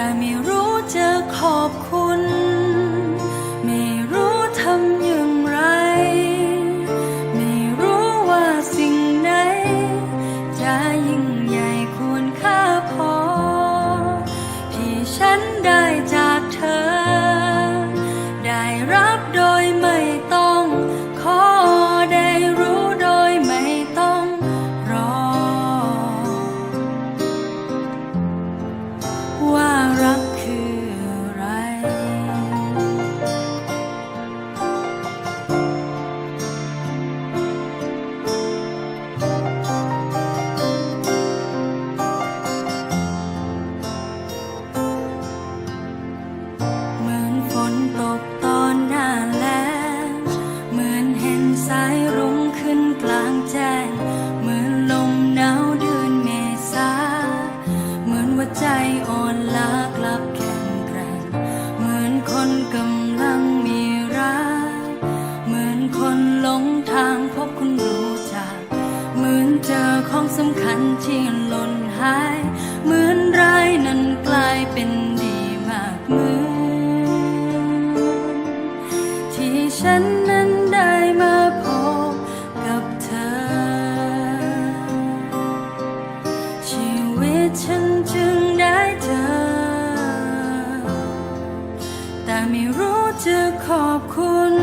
แต่ไม่รู้จะขอบคุณ บคนรู้จัก เหมือนเจอของสำคัญที่หล่นหาย เหมือนร้ายนั้นกลายเป็นดีมากเหมือนที่ฉันนั้นได้มาพบกับเธอ ชีวิตฉันจึงได้เจอ แต่ไม่รู้จะขอบคุณ